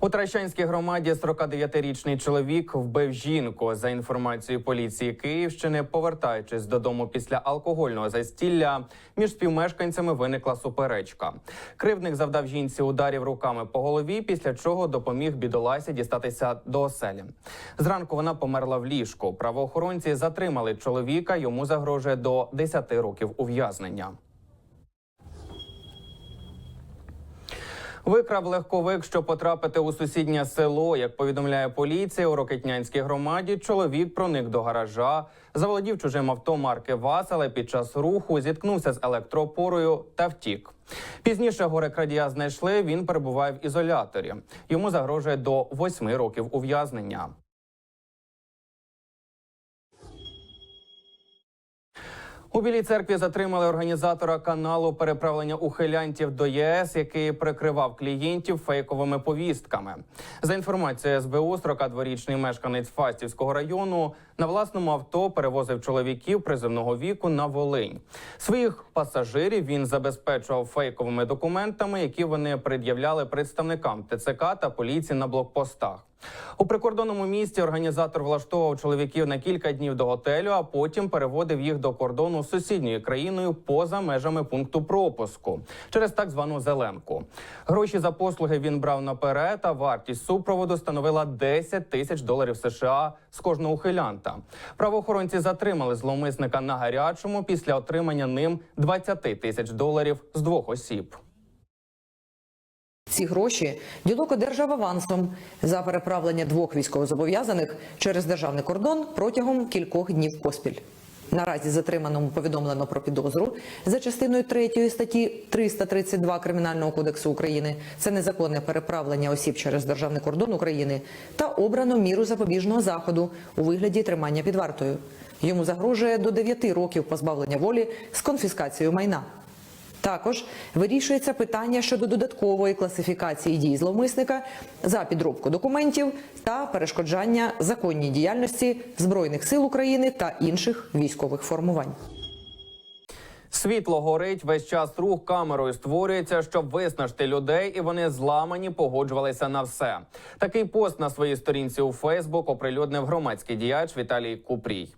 У Тращанській громаді 49-річний чоловік вбив жінку. За інформацією поліції Київщини, повертаючись додому після алкогольного застілля, між співмешканцями виникла суперечка. Кривдник завдав жінці ударів руками по голові, після чого допоміг бідоласі дістатися до оселі. Зранку вона померла в ліжку. Правоохоронці затримали чоловіка. Йому загрожує до 10 років ув'язнення. Викрав легковик, щоб потрапити у сусіднє село. Як повідомляє поліція, у Рокетнянській громаді чоловік проник до гаража, заволодів чужим авто марки ВАЗ, але під час руху зіткнувся з електропорою та втік. Пізніше горе крадія знайшли. Він перебуває в ізоляторі. Йому загрожує до восьми років ув'язнення. У Білій церкві затримали організатора каналу переправлення ухилянтів до ЄС, який прикривав клієнтів фейковими повістками. За інформацією СБУ, 42-річний мешканець Фастівського району на власному авто перевозив чоловіків приземного віку на Волинь. Своїх пасажирів він забезпечував фейковими документами, які вони пред'являли представникам ТЦК та поліції на блокпостах. У прикордонному місті організатор влаштовував чоловіків на кілька днів до готелю, а потім переводив їх до кордону з сусідньою країною поза межами пункту пропуску через так звану зеленку. Гроші за послуги він брав наперед, а вартість супроводу становила 10 тисяч доларів США з кожного ухилянта. Правоохоронці затримали зловмисника на гарячому після отримання ним 20 тисяч доларів з двох осіб. Ці гроші ділок одержав авансом за переправлення двох військовозобов'язаних через державний кордон протягом кількох днів поспіль. Наразі затриманому повідомлено про підозру за частиною 3 статті 332 Кримінального кодексу України. Це незаконне переправлення осіб через державний кордон України та обрано міру запобіжного заходу у вигляді тримання під вартою. Йому загрожує до 9 років позбавлення волі з конфіскацією майна. Також вирішується питання щодо додаткової класифікації дій зловмисника за підробку документів та перешкоджання законній діяльності Збройних сил України та інших військових формувань. Світло горить, весь час рух камерою створюється, щоб виснажити людей, і вони зламані погоджувалися на все. Такий пост на своїй сторінці у Фейсбук оприлюднив громадський діяч Віталій Купрій.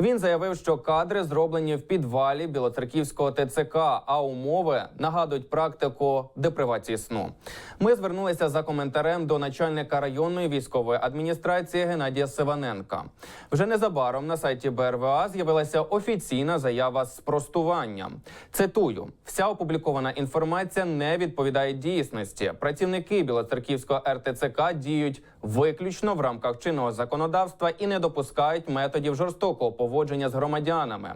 Він заявив, що кадри зроблені в підвалі Білоцерківського ТЦК, а умови нагадують практику депривації сну. Ми звернулися за коментарем до начальника районної військової адміністрації Геннадія Сиваненка. Вже незабаром на сайті БРВА з'явилася офіційна заява з спростуванням. Цитую: вся опублікована інформація не відповідає дійсності. Працівники Білоцерківського РТЦК діють виключно в рамках чинного законодавства і не допускають методів жорстокого поводження з громадянами.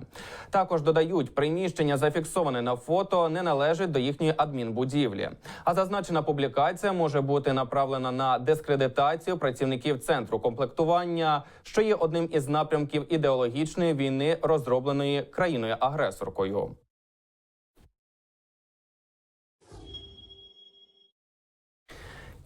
Також додають, приміщення зафіксоване на фото не належить до їхньої адмінбудівлі. А зазначена публікація може бути направлена на дискредитацію працівників центру комплектування, що є одним із напрямків ідеологічної війни, розробленої країною агресоркою.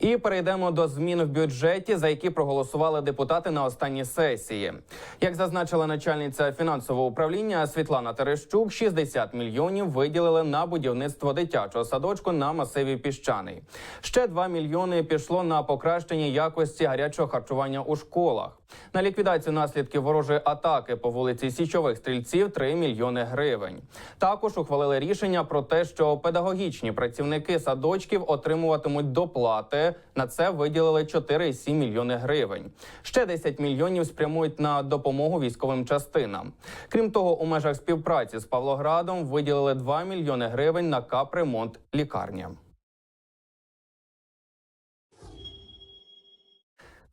І перейдемо до змін в бюджеті, за які проголосували депутати на останній сесії. Як зазначила начальниця фінансового управління Світлана Терещук, 60 мільйонів виділили на будівництво дитячого садочку на масиві піщаний. Ще 2 мільйони пішло на покращення якості гарячого харчування у школах. На ліквідацію наслідків ворожої атаки по вулиці Січових стрільців 3 мільйони гривень. Також ухвалили рішення про те, що педагогічні працівники садочків отримуватимуть доплати. На це виділили 4,7 мільйони гривень. Ще 10 мільйонів спрямують на допомогу військовим частинам. Крім того, у межах співпраці з Павлоградом виділили 2 мільйони гривень на капремонт лікарні.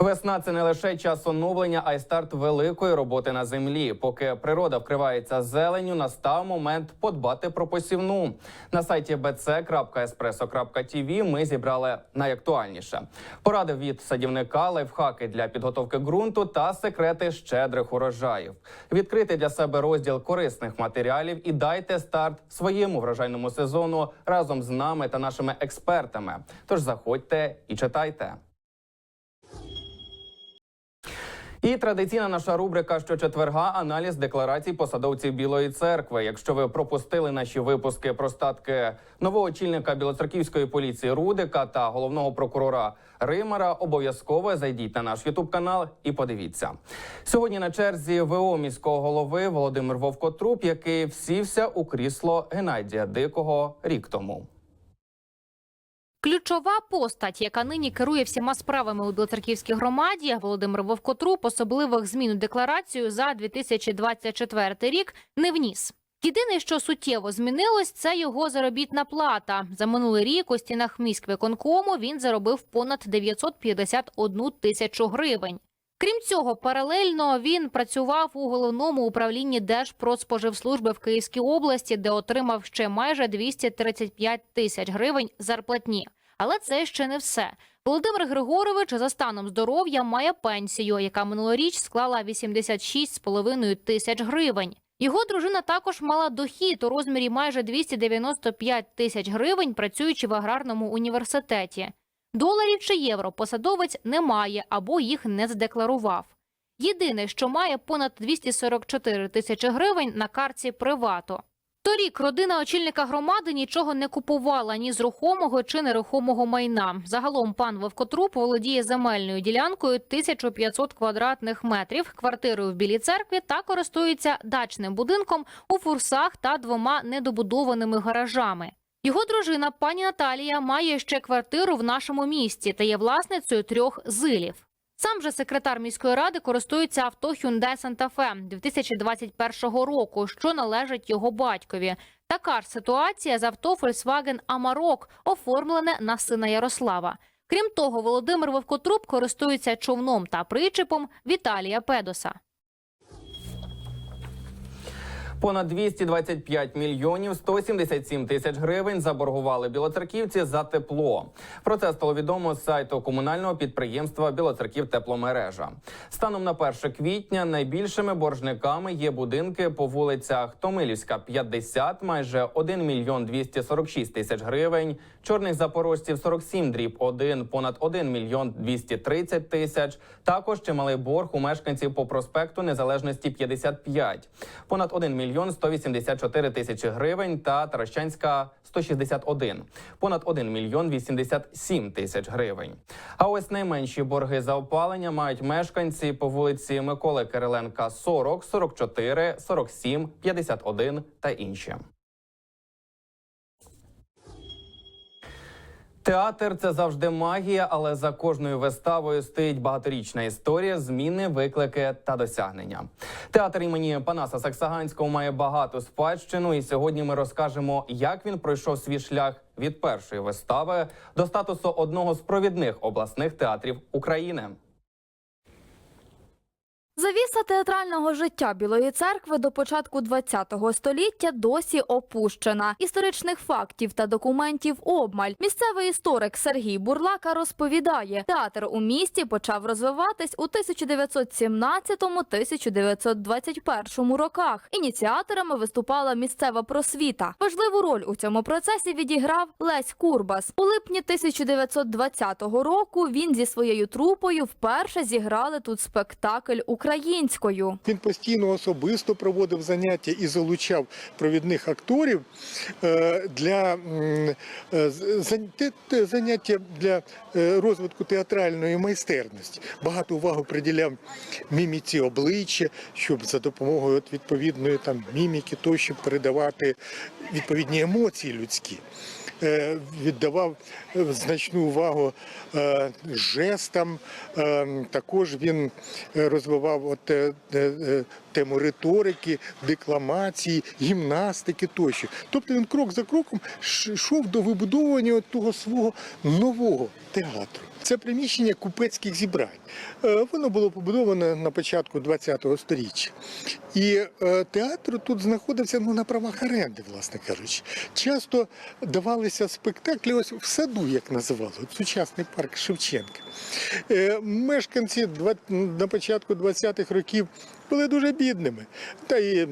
Весна це не лише час оновлення, а й старт великої роботи на землі. Поки природа вкривається зеленю, настав момент подбати про посівну. На сайті bc.espresso.tv ми зібрали найактуальніше. Поради від садівника, лайфхаки для підготовки ґрунту та секрети щедрих урожаїв. Відкрити для себе розділ корисних матеріалів і дайте старт своєму врожайному сезону разом з нами та нашими експертами. Тож заходьте і читайте. І традиційна наша рубрика щочетверга аналіз декларацій посадовців Білої церкви. Якщо ви пропустили наші випуски про статки нового очільника білоцерківської поліції Рудика та головного прокурора Римара, обов'язково зайдіть на наш Ютуб канал і подивіться. Сьогодні на черзі ВО міського голови Володимир Вовкотруп, який всівся у крісло Геннадія Дикого рік тому. Ключова постать, яка нині керує всіма справами у Білоцерківській громаді, Володимир Вовкотруп особливих змін у декларацію за 2024 рік не вніс. Єдине, що суттєво змінилось, це його заробітна плата. За минулий рік у стінах міськвиконкому він заробив понад 951 тисячу гривень. Крім цього, паралельно він працював у головному управлінні Держпродспоживслужби в Київській області, де отримав ще майже 235 тисяч гривень зарплатні. Але це ще не все. Володимир Григорович за станом здоров'я має пенсію, яка минулоріч склала 86,5 тисяч гривень. Його дружина також мала дохід у розмірі майже 295 тисяч гривень, працюючи в аграрному університеті. Доларів чи євро посадовець не має або їх не задекларував. Єдине, що має понад 244 тисячі гривень на картці привато. Торік родина очільника громади нічого не купувала ні з рухомого чи нерухомого майна. Загалом пан Вовкотруп володіє земельною ділянкою 1500 квадратних метрів, квартирою в Білій церкві та користується дачним будинком у фурсах та двома недобудованими гаражами. Його дружина пані Наталія має ще квартиру в нашому місті та є власницею трьох зилів. Сам же секретар міської ради користується авто Hyundai Santa Fe 2021 року, що належить його батькові. Така ж ситуація з авто Volkswagen Amarok, оформлене на сина Ярослава. Крім того, Володимир Вовкотруп користується човном та причепом Віталія Педоса. Понад 225 мільйонів 177 тисяч гривень заборгували білоцерківці за тепло. Про це стало відомо з сайту комунального підприємства Білоцерків тепломережа. Станом на 1 квітня найбільшими боржниками є будинки по вулицях Томилівська, 50, майже 1 мільйон 246 тисяч гривень. Чорних запорожців 47 дріб 1, понад 1 мільйон 230 тисяч. Також чималий борг у мешканців по проспекту Незалежності 55, понад 1 мільйон 184 тисячі гривень та Таращанська 161, понад 1 мільйон 87 тисяч гривень. А ось найменші борги за опалення мають мешканці по вулиці Миколи Кириленка 40, 44, 47, 51 та інші. Театр це завжди магія, але за кожною виставою стоїть багаторічна історія, зміни, виклики та досягнення. Театр імені Панаса Саксаганського має багату спадщину, і сьогодні ми розкажемо, як він пройшов свій шлях від першої вистави до статусу одного з провідних обласних театрів України. Завіса театрального життя Білої церкви до початку ХХ століття досі опущена. Історичних фактів та документів обмаль. Місцевий історик Сергій Бурлака розповідає, театр у місті почав розвиватись у 1917-1921 роках. Ініціаторами виступала місцева просвіта. Важливу роль у цьому процесі відіграв Лесь Курбас. У липні 1920 року він зі своєю трупою вперше зіграли тут спектакль українською. Він постійно особисто проводив заняття і залучав провідних акторів е, для е, заняття для е, розвитку театральної майстерності. Багато уваги приділяв міміці обличчя, щоб за допомогою відповідної там міміки тощо передавати відповідні емоції людські. Е, Віддавав е, значну увагу е, жестам. Також він розвивав от, тему риторики, декламації, гімнастики тощо. Тобто він крок за кроком йшов до вибудовування того свого нового театру. Це приміщення купецьких зібрань. Воно було побудовано на початку ХХ століття. І театр тут знаходився ну, на правах оренди, власне кажучи. Часто давалися спектаклі ось в саду, як називали, сучасний парк Шевченка. Е, Мешканці на початку 20-х років були дуже бідними. Та і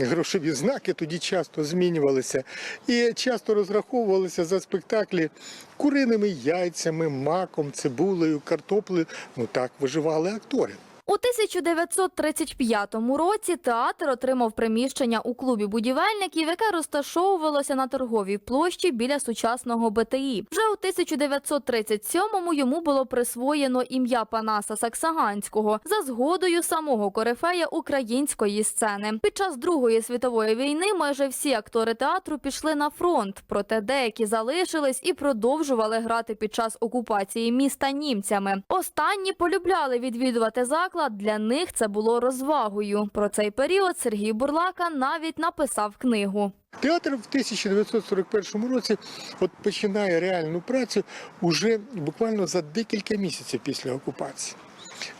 грошові знаки тоді часто змінювалися. І часто розраховувалися за спектаклі куриними яйцями, маком, цибулею, картоплею. Ну так виживали актори. У 1935 році театр отримав приміщення у клубі будівельників, яке розташовувалося на торговій площі біля сучасного БТІ. Вже у 1937-му йому було присвоєно ім'я Панаса Саксаганського за згодою самого корифея української сцени. Під час Другої світової війни майже всі актори театру пішли на фронт, проте деякі залишились і продовжували грати під час окупації міста німцями. Останні полюбляли відвідувати заклад. Для них це було розвагою. Про цей період Сергій Бурлака навіть написав книгу. Театр в 1941 році от починає реальну працю уже буквально за декілька місяців після окупації.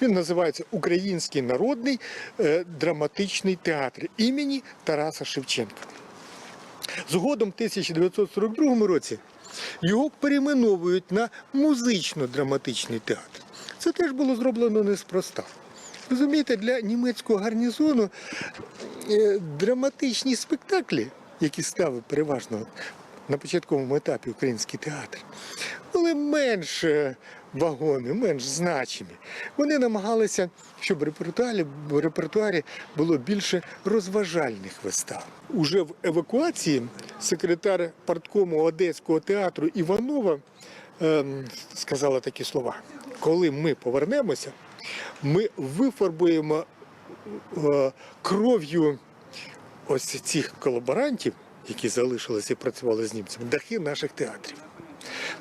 Він називається Український народний е, драматичний театр імені Тараса Шевченка. Згодом в 1942 році його перейменовують на музично-драматичний театр. Це теж було зроблено неспроста. Розумієте, для німецького гарнізону е, драматичні спектаклі, які ставив переважно на початковому етапі український театр, були менш е, вагомі, менш значимі. Вони намагалися, щоб в репертуарі було більше розважальних вистав. Уже в евакуації секретар парткому Одеського театру Іванова ем, сказала такі слова: коли ми повернемося, ми вифарбуємо е, кров'ю ось цих колаборантів, які залишилися і працювали з німцями, дахи наших театрів.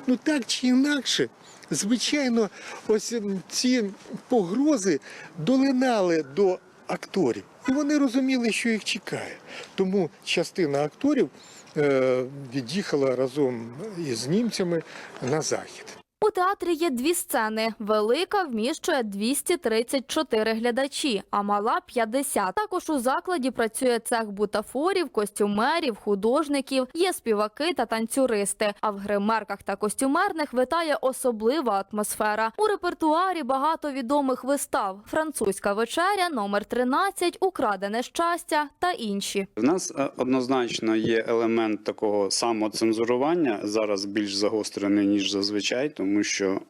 Ну так чи інакше, звичайно, ось ці погрози долинали до акторів, і вони розуміли, що їх чекає. Тому частина акторів е, від'їхала разом із німцями на захід. У театрі є дві сцени. Велика вміщує 234 глядачі, а мала 50. Також у закладі працює цех бутафорів, костюмерів, художників, є співаки та танцюристи. А в гримерках та костюмерних витає особлива атмосфера. У репертуарі багато відомих вистав: французька вечеря, номер 13, Украдене щастя та інші. В нас е, однозначно є елемент такого самоцензурування, зараз більш загострений, ніж зазвичай, тому що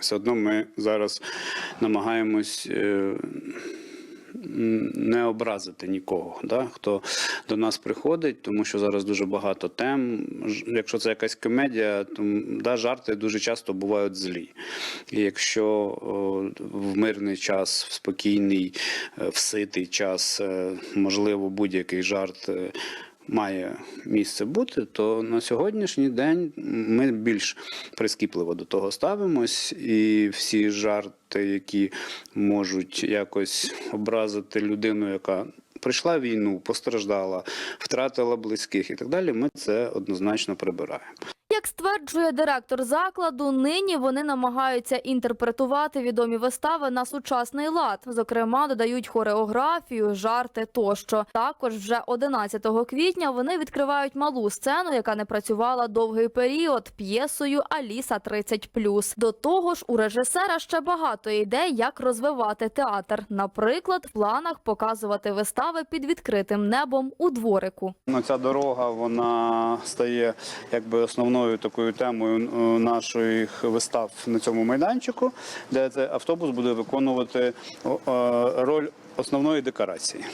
все одно ми зараз намагаємось. е, Не образити нікого, да? хто до нас приходить, тому що зараз дуже багато тем. Якщо це якась комедія, то да, жарти дуже часто бувають злі. І якщо о, в мирний час, в спокійний, е, в ситий час, е, можливо, будь-який жарт має місце бути, то на сьогоднішній день ми більш прискіпливо до того ставимось, і всі жарти, які можуть якось образити людину, яка прийшла війну, постраждала, втратила близьких і так далі, ми це однозначно прибираємо. Як стверджує директор закладу, нині вони намагаються інтерпретувати відомі вистави на сучасний лад. Зокрема, додають хореографію, жарти тощо. Також вже 11 квітня вони відкривають малу сцену, яка не працювала довгий період п'єсою Аліса 30+. До того ж, у режисера ще багато ідей, як розвивати театр. Наприклад, в планах показувати вистави під відкритим небом у дворику. Ну, ця дорога вона стає якби основною такою темою е, наших вистав на цьому майданчику, де цей автобус буде виконувати е, роль. Основної декорації.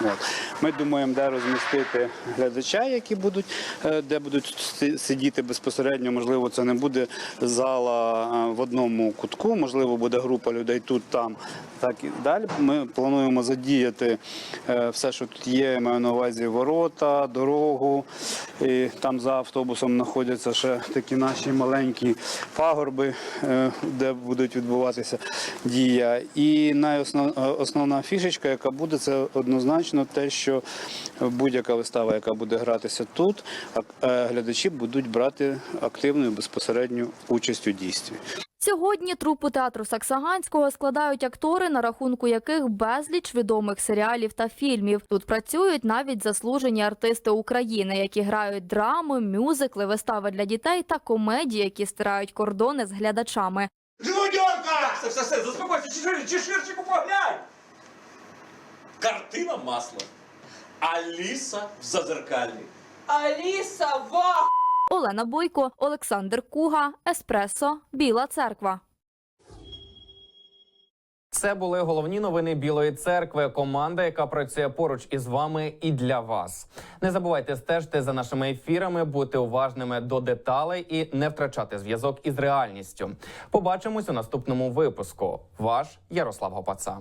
От. Ми думаємо, де розмістити глядача, які будуть, е, де будуть сидіти безпосередньо. Можливо, це не буде зала е, в одному кутку, можливо, буде група людей тут, там, так і далі. Ми плануємо задіяти е, все, що тут є. Маю на увазі ворота, дорогу. І там за автобусом знаходяться ще такі наші маленькі пагорби, де будуть відбуватися дія. І найосновна фішечка, яка буде, це однозначно те, що будь-яка вистава, яка буде гратися тут, е, глядачі будуть брати активну і безпосередню участь у дійстві. Сьогодні трупу театру Саксаганського складають актори, на рахунку яких безліч відомих серіалів та фільмів. Тут працюють навіть заслужені артисти України, які грають драми, мюзикли, вистави для дітей та комедії, які стирають кордони з глядачами. Живодерка! Все, все, все, заспокойся, чи шир- чи ширчику поглянь! Картина масло. Аліса в зазеркальні. Аліса, ва! Олена Бойко, Олександр Куга, Еспресо, Біла Церква. Це були головні новини Білої церкви. Команда, яка працює поруч із вами і для вас. Не забувайте стежити за нашими ефірами, бути уважними до деталей і не втрачати зв'язок із реальністю. Побачимось у наступному випуску. Ваш Ярослав Гопаца.